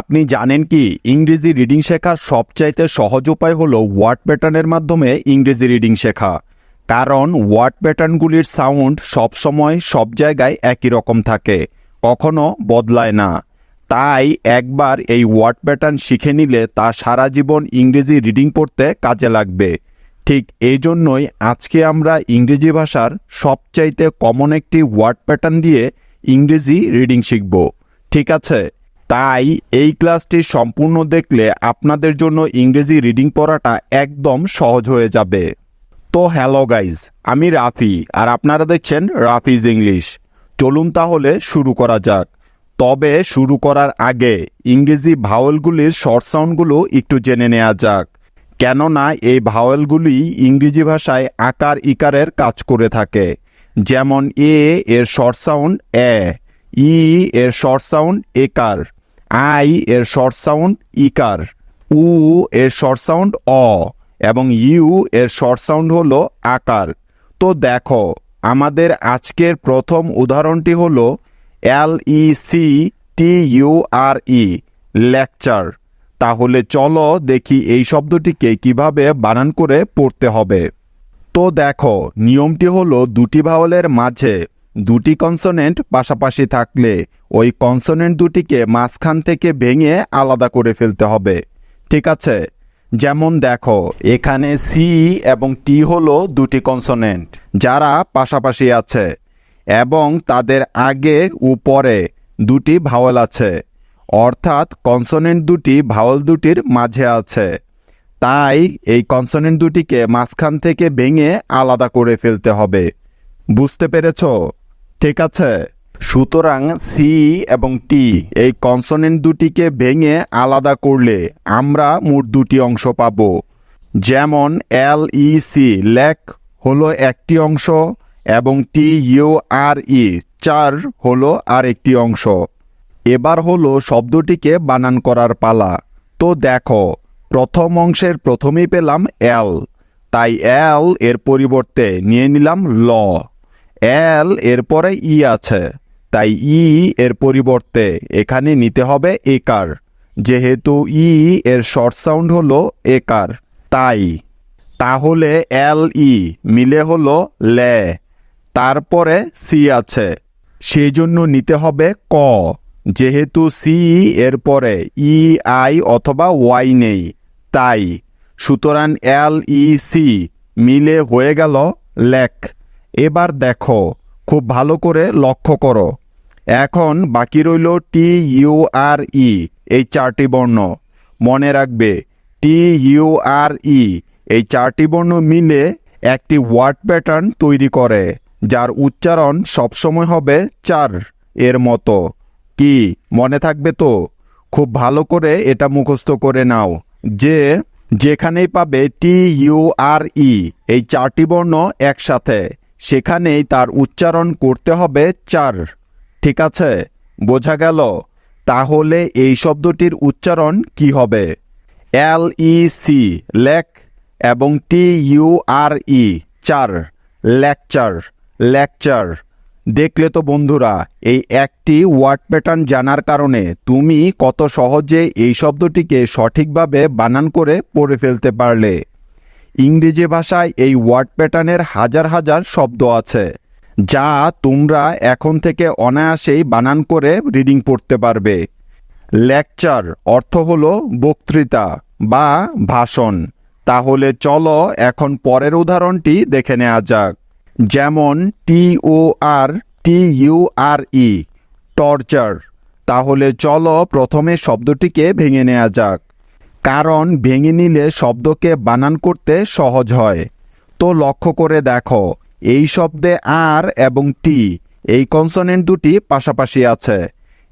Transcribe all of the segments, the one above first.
আপনি জানেন কি, ইংরেজি রিডিং শেখার সবচাইতে সহজ উপায় হলো ওয়ার্ড প্যাটার্নের মাধ্যমে ইংরেজি রিডিং শেখা। কারণ ওয়ার্ড প্যাটার্নগুলির সাউন্ড সবসময় সব জায়গায় একই রকম থাকে, কখনো বদলায় না। তাই একবার এই ওয়ার্ড প্যাটার্ন শিখে নিলে তা সারা জীবন ইংরেজি রিডিং পড়তে কাজে লাগবে। ঠিক এই জন্যই আজকে আমরা ইংরেজি ভাষার সবচাইতে কমন একটি ওয়ার্ড প্যাটার্ন দিয়ে ইংরেজি রিডিং শিখব। ঠিক আছে? তাই এই ক্লাসটি সম্পূর্ণ দেখলে আপনাদের জন্য ইংরেজি রিডিং পড়াটা একদম সহজ হয়ে যাবে। তো হ্যালো গাইজ, আমি রাফি আর আপনারা দেখছেন রাফিজ ইংলিশ। চলুন তাহলে শুরু করা যাক। তবে শুরু করার আগে ইংরেজি ভাওয়েলগুলির শর্ট সাউন্ডগুলো একটু জেনে নেওয়া যাক। কেননা এই ভাওয়েলগুলি ইংরেজি ভাষায় আকার ইকারের কাজ করে থাকে। যেমন এ এর শর্ট সাউন্ড এ ই এর শর্ট সাউন্ড একার আই এর শর্ট সাউন্ড ইকার উ এর শর্ট সাউন্ড অ। এবং ইউ এর শর্ট সাউন্ড হলো আকার। তো দেখো, আমাদের আজকের প্রথম উদাহরণটি হলো L E C T U R E lecture তাহলে চলো দেখি এই শব্দটিকে কীভাবে বানান করে পড়তে হবে। তো দেখো, নিয়মটি হলো দুটি ভাওয়ালের মাঝে দুটি কনসোনেন্ট পাশাপাশি থাকলে ওই কনসোনেন্ট দুটিকে মাঝখান থেকে ভেঙে আলাদা করে ফেলতে হবে। ঠিক আছে? যেমন দেখো, এখানে সি এবং টি হলো দুটি কনসোনেন্ট যারা পাশাপাশি আছে এবং তাদের আগে ও পরে দুটি ভাওয়াল আছে। অর্থাৎ কনসোনেন্ট দুটি ভাওয়াল দুটির মাঝে আছে। তাই এই কনসোনেন্ট দুটিকে মাঝখান থেকে ভেঙে আলাদা করে ফেলতে হবে। বুঝতে পেরেছ? ঠিক আছে। সুতরাং সি এবং টি এই কনসোনেন্ট দুটিকে ভেঙে আলাদা করলে আমরা মোট দুটি অংশ পাব। যেমন এল ই সি লেক হলো একটি অংশ এবং টি ইউ আর ই চার হলো আরেকটি অংশ। এবার হলো শব্দটিকে বানান করার পালা। তো দেখো, প্রথম অংশের প্রথমেই পেলাম এল তাই এল এর পরিবর্তে নিয়ে নিলাম ল। এল এর পরে ই আছে। তাই ই এর পরিবর্তে এখানে নিতে হবে একার। যেহেতু ই এর শর্ট সাউন্ড হলো একার, তাই। তাহলে এল ই মিলে হলো লে। তারপরে সি আছে। সেই জন্য নিতে হবে ক। যেহেতু সি এর পরে ই, আই অথবা ওয়াই নেই, তাই। সুতরাং এল ই সি মিলে হয়ে গেল লেক। এবার দেখো, খুব ভালো করে লক্ষ্য করো। এখন বাকি রইল টি ইউ আর ই, এই চারটি বর্ণ। মনে রাখবে, টি ইউ আর ই, এই চারটি বর্ণ মিলে একটি ওয়ার্ড প্যাটার্ন তৈরি করে, যার উচ্চারণ সবসময় হবে চার এর মতো। কি, মনে থাকবে তো? খুব ভালো করে এটা মুখস্থ করে নাও, যে যেখানেই পাবে টি ইউ আর ই, এই চারটি বর্ণ একসাথে। সেখানেই তার উচ্চারণ করতে হবে চার। ঠিক আছে? বোঝা গেল? তাহলে এই শব্দটির উচ্চারণ কি হবে? এল ই সি লেক, এবং টি ইউ আর ই চার। Lecture lecture. দেখলে তো বন্ধুরা, এই একটি ওয়ার্ড প্যাটার্ন জানার কারণে তুমি কত সহজে এই শব্দটিকে সঠিকভাবে বানান করে পড়ে ফেলতে পারলে। ইংরেজি ভাষায় এই ওয়ার্ড প্যাটার্নের হাজার হাজার শব্দ আছে, যা তোমরা এখন থেকে অনায়াসেই বানান করে রিডিং পড়তে পারবে। লেকচার অর্থ হল বক্তৃতা বা ভাষণ। তাহলে চলো এখন পরের উদাহরণটি দেখে নেওয়া যাক। যেমন টি ও আর টি ইউ আর ই টর্চার। তাহলে চলো প্রথমে শব্দটিকে ভেঙে নেওয়া যাক। কারণ ভেঙে নিলে শব্দকে বানান করতে সহজ হয়। তো লক্ষ্য করে দেখো, এই শব্দে আর এবং টি, এই কনসোনেন্ট দুটি পাশাপাশি আছে,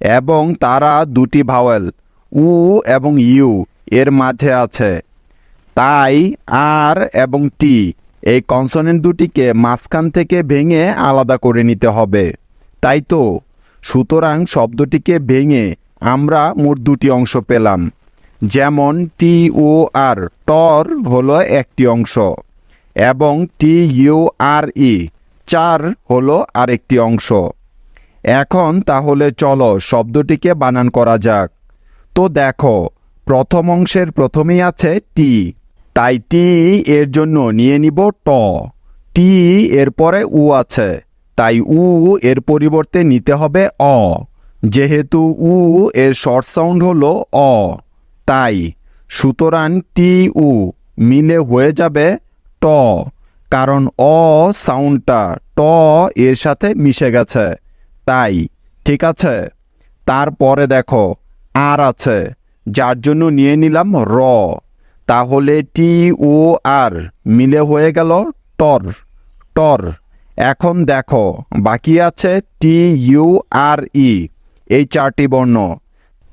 এবং তারা দুটি ভাওয়েল, উ এবং ইউ, এর মাঝে আছে। তাই আর এবং টি, এই কনসোনেন্ট দুটিকে মাঝখান থেকে ভেঙে আলাদা করে নিতে হবে। তাই তো, সুতরাং শব্দটিকে ভেঙে আমরা মোট দুটি অংশ পেলাম। যেমন টি ও আর টর হলো একটি অংশ এবং টি ইউ আর ই চার হলো আরেকটি অংশ। এখন তাহলে চলো শব্দটিকে বানান করা যাক। তো দেখো, প্রথম অংশের প্রথমেই আছে টি। তাই টি এর জন্য নিয়ে নিব ট। টি এর পরে উ আছে, তাই উ এর পরিবর্তে নিতে হবে অ। যেহেতু উ এর শর্ট সাউন্ড হলো অ। তাই, সুতরাং টি উ মিলে হয়ে যাবে ট, কারণ অ সাউন্ডটা ট এর সাথে মিশে গেছে। তাই, ঠিক আছে? তারপরে দেখো, আর আছে, যার জন্য নিয়ে নিলাম র। তাহলে টি ও আর মিলে হয়ে গেল টর টর। এখন দেখো, বাকি আছে টি ইউ আর ই, এই চারটি বর্ণ।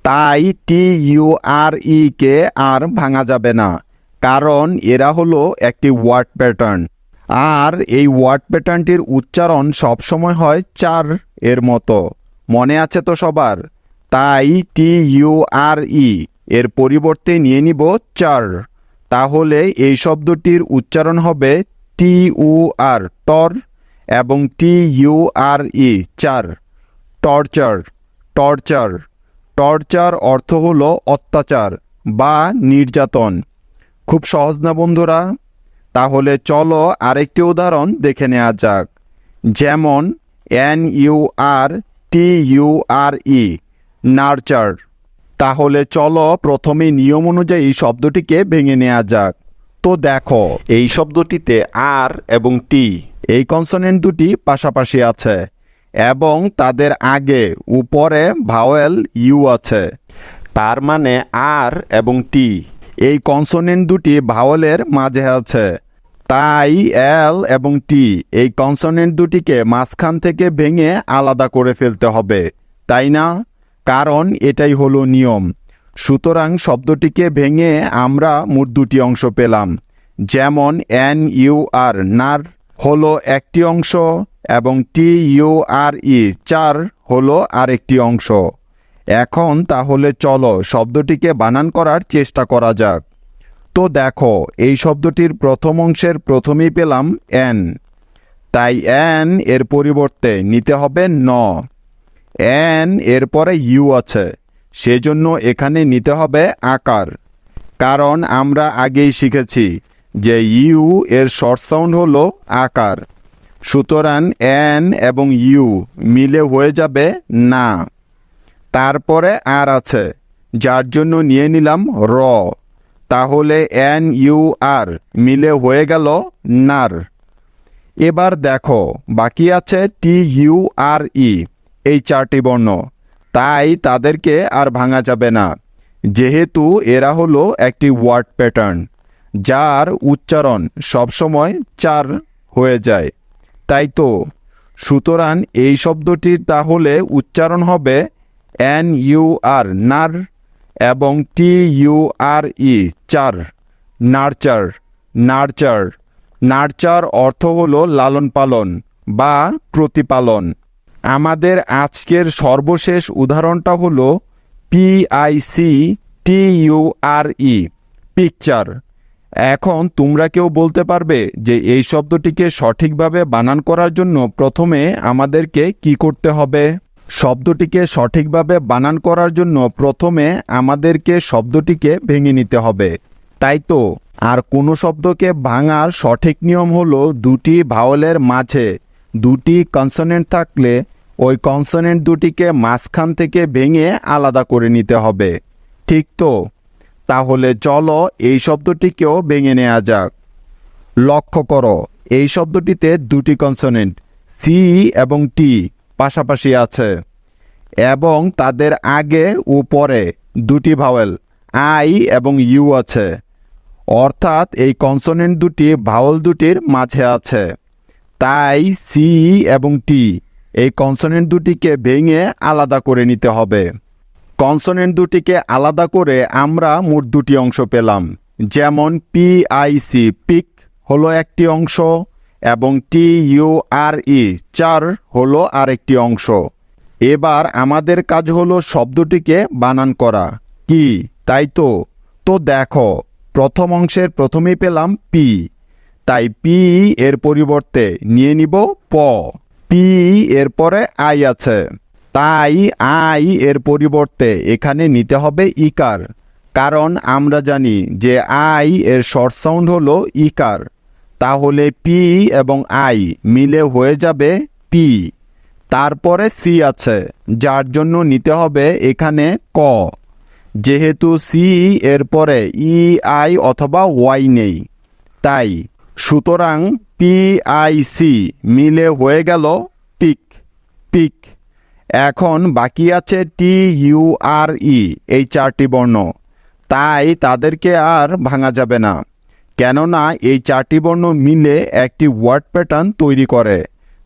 তাই টি ইউ আর ই কে আর ভাঙা যাবে না। কারণ এরা হলো একটি ওয়ার্ড প্যাটার্ন। আর এই ওয়ার্ড প্যাটার্নটির উচ্চারণ সবসময় হয় চার এর মতো। মনে আছে তো সবার? তাই টি ইউ আর ই এর পরিবর্তে নিয়ে নিব চার। তাহলে এই শব্দটির উচ্চারণ হবে টি উ আর, টর, এবং টি ইউ আর ই, চার। Torture torture. টর্চার অর্থ হলো অত্যাচার বা নির্যাতন। খুব সহজ না বন্ধুরা? তাহলে চলো আরেকটি উদাহরণ দেখে নেওয়া যাক। যেমন N U R T U R E, nurture. তাহলে চলো প্রথমে নিয়ম অনুযায়ী শব্দটিকে ভেঙে নেওয়া যাক। তো দেখো, এই শব্দটিতে আর এবং টি, এই কনসোনেন্ট দুটি পাশাপাশি আছে। এবং তাদের আগে, উপরে ভাওয়েল ইউ আছে। তার মানে আর এবং টি। এই কনসোনেন্ট দুটি ভাওয়েলের মাঝে আছে। তাই এল এবং টি, এই কনসোনেন্ট দুটিকে মাঝখান থেকে ভেঙে আলাদা করে ফেলতে হবে, তাই না? কারণ এটাই হলো নিয়ম। সুতরাং শব্দটিকে ভেঙে আমরা মোট দুটি অংশ পেলাম। যেমন এন, ইউ আর, নার হলো একটি অংশ এবং টি ইউ আর ই চার, হলো আরেকটি অংশ। এখন তাহলে চলো শব্দটিকে বানান করার চেষ্টা করা যাক। তো দেখো, এই শব্দটির প্রথম অংশের প্রথমেই পেলাম এন। তাই এন এর পরিবর্তে নিতে হবে ন। এন এর পরে ইউ আছে, সেজন্য এখানে নিতে হবে আকার। কারণ আমরা আগেই শিখেছি যে ইউ এর শর্ট সাউন্ড হলো আকার। সুতরাং এন এবং ইউ মিলে হয়ে যাবে না। তারপরে আর আছে, যার জন্য নিয়ে নিলাম র। তাহলে এন, ইউ আর মিলে হয়ে গেল নার। এবার দেখো, বাকি আছে টি, ইউ, আর, ই, এই চারটি বর্ণ। তাই তাদেরকে আর ভাঙা যাবে না। যেহেতু এরা হলো একটি ওয়ার্ড প্যাটার্ন, যার উচ্চারণ সবসময় চার হয়ে যায়। তাই তো। সুতরাং এই শব্দটির তাহলে উচ্চারণ হবে এন ইউ আর, নার, এবং টি ইউ আর ই, চার নার্চার নার্চার নার্চার অর্থ হল লালন পালন বা প্রতিপালন। আমাদের আজকের সর্বশেষ উদাহরণটা হলো PIC T U R E, picture. এখন তোমরা কেউ বলতে পারবে যে এই শব্দটিকে সঠিকভাবে বানান করার জন্য প্রথমে আমাদেরকে কি করতে হবে? শব্দটিকে সঠিকভাবে বানান করার জন্য প্রথমে আমাদেরকে শব্দটিকে ভেঙে নিতে হবে। তাই তো, আর কোনো শব্দকে ভাঙার সঠিক নিয়ম হলো দুটি ভাওয়েলের মাঝে দুটি কনসোনেন্ট থাকলে ওই কনসোনেন্ট দুটিকে মাঝখান থেকে ভেঙে আলাদা করে নিতে হবে। ঠিক তো? তাহলে চলো এই শব্দটিকেও ভেঙে নেওয়া যাক। লক্ষ্য করো, এই শব্দটিতে দুটি কনসোনেন্ট সি এবং টি পাশাপাশি আছে। এবং তাদের আগে ও পরে দুটি ভাওয়েল আই এবং ইউ আছে। অর্থাৎ এই কনসোনেন্ট দুটি ভাওয়েল দুটির মাঝে আছে। তাই সি এবং টি এই কনসোনেন্ট দুটিকে ভেঙে আলাদা করে নিতে হবে। কনসোনেন্ট দুটিকে আলাদা করে আমরা মোট দুটি অংশ পেলাম। যেমন পিআইসি পিক হলো একটি অংশ এবং টি ইউ আর ই চার হলো আরেকটি অংশ। এবার আমাদের কাজ হলো শব্দটিকে বানান করা। কি? তাই তো। তো দেখো, প্রথম অংশের প্রথমেই পেলাম পি তাই পি এর পরিবর্তে নিয়ে নিব প। পি এর পরে আই আছে। তাই আই এর পরিবর্তে এখানে নিতে হবে ইকার। কারণ আমরা জানি যে আই এর শর্ট সাউন্ড হলো ইকার। তাহলে পি এবং আই মিলে হয়ে যাবে পি। তারপরে সি আছে, যার জন্য নিতে হবে এখানে ক। যেহেতু সি এর পরে ই, আই অথবা ওয়াই নেই। তাই সুতরাং পি, আই, সি মিলে হয়ে গেল পিক। পিক। এখন বাকি আছে টি ইউ আর ই, এই চারটি বর্ণ। তাই তাদেরকে আর ভাঙা যাবে না। কেননা এই চারটি বর্ণ মিলে একটি ওয়ার্ড প্যাটার্ন তৈরি করে,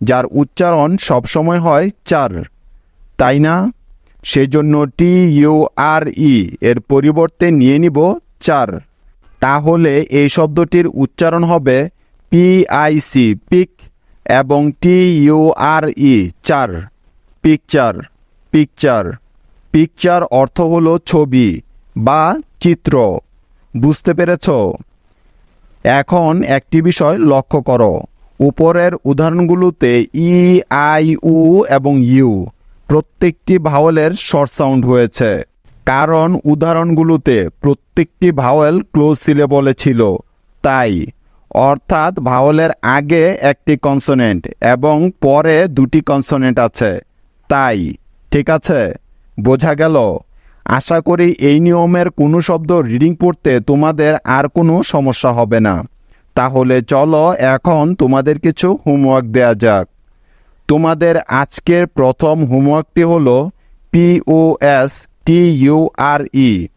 যার উচ্চারণ সবসময় হয় চার। তাই না? সেজন্য টি ইউ আর ই এর পরিবর্তে নিয়ে নিব চার। তাহলে এই শব্দটির উচ্চারণ হবে পি আই সি, পিক, এবং টি ইউ আর ই, চার। পিকচার পিকচার পিকচার অর্থ হলো ছবি বা চিত্র। বুঝতে পেরেছ? এখন একটি বিষয় লক্ষ্য করো। উপরের উদাহরণগুলোতে ই, আই, উ এবং ইউ প্রত্যেকটি ভাওয়েলের শর্ট সাউন্ড হয়েছে। কারণ উদাহরণগুলোতে প্রত্যেকটি ভাওয়েল ক্লোজ সিলেবলে ছিল। তাই অর্থাৎ ভাওয়েলের আগে একটি কনসোনেন্ট এবং পরে দুটি কনসোনেন্ট আছে। তাই, ঠিক আছে? বোঝা গেল। আশা করি এই নিয়মের কোনো শব্দ রিডিং পড়তে তোমাদের আর কোনো সমস্যা হবে না। তাহলে চলো এখন তোমাদের কিছু হোমওয়ার্ক দেয়া যাক। তোমাদের আজকের প্রথম হোমওয়ার্কটি হল হলো পিওএস টি ইউ আর ই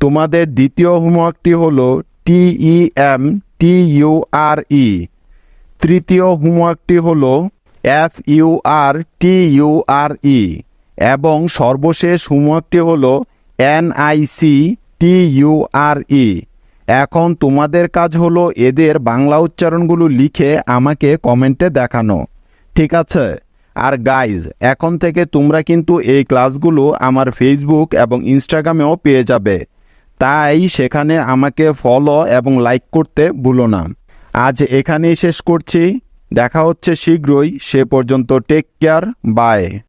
তোমাদের দ্বিতীয় হোমওয়ার্কটি হলো টিই এম টি ইউ আর ই তৃতীয় হোমওয়ার্কটি হলো F U R T U R E এবং সর্বশেষ হোমওয়ার্কটি হলো সি টি ইউ আর ই এখন তোমাদের কাজ হলো এদের বাংলা উচ্চারণগুলো লিখে আমাকে কমেন্টে দেখানো। ঠিক আছে? আর গাইজ এখন থেকে তোমরা কিন্তু এই ক্লাসগুলো আমার ফেসবুক এবং ইনস্টাগ্রামেও পেয়ে যাবে। তাই সেখানে আমাকে ফলো এবং লাইক করতে ভুলো না। আজ এখানেই শেষ করছি। দেখা হচ্ছে শীঘ্রই সে পর্যন্ত টেক কেয়ার বাই